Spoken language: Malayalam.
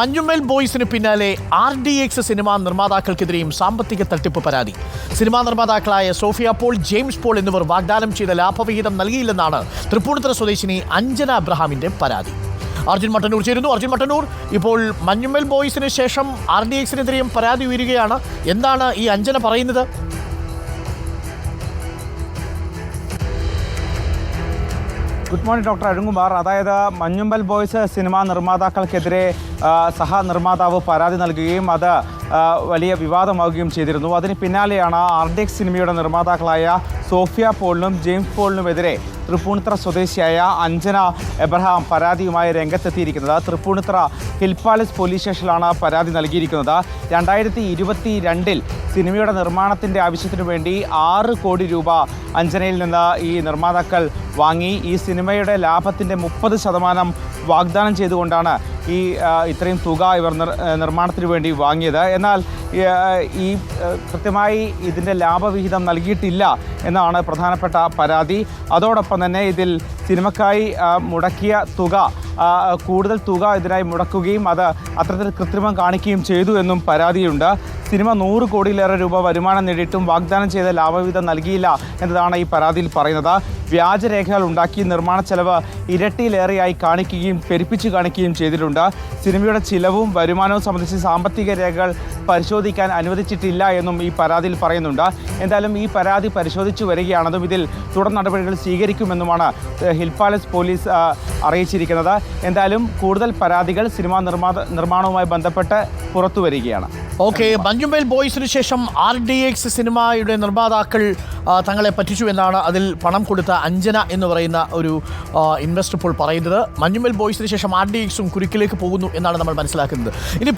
മഞ്ഞുമ്മൽ ബോയ്സിന് പിന്നാലെ ആർ ഡി എക്സ് സിനിമാ നിർമ്മാതാക്കൾക്കെതിരെയും സാമ്പത്തിക തട്ടിപ്പ് പരാതി. സിനിമാ നിർമ്മാതാക്കളായ സോഫിയ പോൾ ജെയിംസ് പോൾ എന്നിവർ വാഗ്ദാനം ചെയ്ത ലാഭവിഹിതം നൽകിയില്ലെന്നാണ് തൃപ്പൂണിത്തുറ സ്വദേശിനി അഞ്ജന അബ്രഹാമിന്റെ പരാതി. അർജുൻ മട്ടന്നൂർ ചേരുന്നു. അർജുൻ മട്ടന്നൂർ ഇപ്പോൾ മഞ്ഞുമേൽ ബോയ്സിന് ശേഷം ആർ ഡി എക്സിനെതിരെയും പരാതി ഉയരുകയാണ്. എന്താണ് ഈ അഞ്ജന പറയുന്നത്? ഗുഡ് മോർണിംഗ് ഡോക്ടർ അരുൺകുമാർ അതായത് മഞ്ഞുമ്പൽ ബോയ്സ് സിനിമാ നിർമ്മാതാക്കൾക്കെതിരെ ആ, സഹ നിർമ്മാതാവ് പരാതി നൽകുകയും അത് വലിയ വിവാദമാവുകയും ചെയ്തിരുന്നു. അതിന് പിന്നാലെയാണ് ആർഡെക്സ് സിനിമയുടെ നിർമ്മാതാക്കളായ സോഫിയ പോളിനും ജെയിംസ് പോളിനുമെതിരെ തൃപ്പൂണിത്ര സ്വദേശിയായ അഞ്ജന എബ്രഹാം പരാതിയുമായി രംഗത്തെത്തിയിരിക്കുന്നത്. തൃപ്പൂണിത്ര ഹിൽ പാലസ് പോലീസ് സ്റ്റേഷനിലാണ് പരാതി നൽകിയിരിക്കുന്നത്. രണ്ടായിരത്തി ഇരുപത്തി രണ്ടിൽ സിനിമയുടെ നിർമ്മാണത്തിന്റെ ആവശ്യത്തിനു വേണ്ടി ആറ് കോടി രൂപ അഞ്ജനയിൽ നിന്ന് ഈ നിർമ്മാതാക്കൾ വാങ്ങി. ഈ സിനിമയുടെ ലാഭത്തിന്റെ മുപ്പത് ശതമാനം വാഗ്ദാനം ചെയ്തുകൊണ്ടാണ് ഈ ഇത്രയും തുക ഇവർ നിർമ്മാണത്തിന് വേണ്ടി വാങ്ങിയത്. എന്നാൽ ഈ, കൃത്യമായി ഇതിന്റെ ലാഭവിഹിതം നൽകിയിട്ടില്ല. എന്നാണ് പ്രധാനപ്പെട്ട പരാതി. അതോടൊപ്പം തന്നെ ഇതിൽ സിനിമക്കായി മുടക്കിയ തുക കൂടുതൽ തുക ഇതിനായി മുടക്കുകയും അത് അത്തരത്തിൽ കൃത്രിമം കാണിക്കുകയും ചെയ്തു എന്നും പരാതിയുണ്ട്. സിനിമ നൂറ് കോടിയിലേറെ രൂപ വരുമാനം നേടിയിട്ടും വാഗ്ദാനം ചെയ്ത ലാഭവിഹിതം നൽകിയില്ല എന്നതാണ് ഈ പരാതിയിൽ പറയുന്നത്. വ്യാജരേഖകൾ ഉണ്ടാക്കി നിർമ്മാണ ചെലവ് ഇരട്ടിയിലേറെയായി കാണിക്കുകയും പെരുപ്പിച്ച് കാണിക്കുകയും ചെയ്തിട്ടുണ്ട്. സിനിമയുടെ ചിലവും വരുമാനവും സംബന്ധിച്ച് സാമ്പത്തിക രേഖകൾ പരിശോധിക്കാൻ അനുവദിച്ചിട്ടില്ല എന്നും ഈ പരാതിയിൽ പറയുന്നുണ്ട്. എന്തായാലും ഈ പരാതി പരിശോധിച്ചു വരികയാണെന്നും ഇതിൽ തുടർ നടപടികൾ സ്വീകരിക്കുമെന്നുമാണ് ഹിൽ പാലസ് പോലീസ് അറിയിച്ചിരിക്കുന്നത്. എന്തായാലും കൂടുതൽ പരാതികൾ സിനിമാ നിർമ്മാത നിർമ്മാണവുമായി ബന്ധപ്പെട്ട് പുറത്തു വരികയാണ്. ഓക്കെ മഞ്ഞുമ്മൽ ബോയ്സിന് ശേഷം ആർ ഡി എക്സ് സിനിമയുടെ നിർമ്മാതാക്കൾ തങ്ങളെ പറ്റിച്ചു എന്നാണ് അതിൽ പണം കൊടുത്ത അഞ്ജന എന്ന് പറയുന്ന ഒരു ഇൻവെസ്റ്റർ ഇപ്പോൾ പറയുന്നത്. മഞ്ഞുമേൽ ബോയ്സിന് ശേഷം ആർ ഡി എക്സും കുരുക്കിലേക്ക് പോകുന്നു എന്നാണ് നമ്മൾ മനസ്സിലാക്കുന്നത്. ഇനി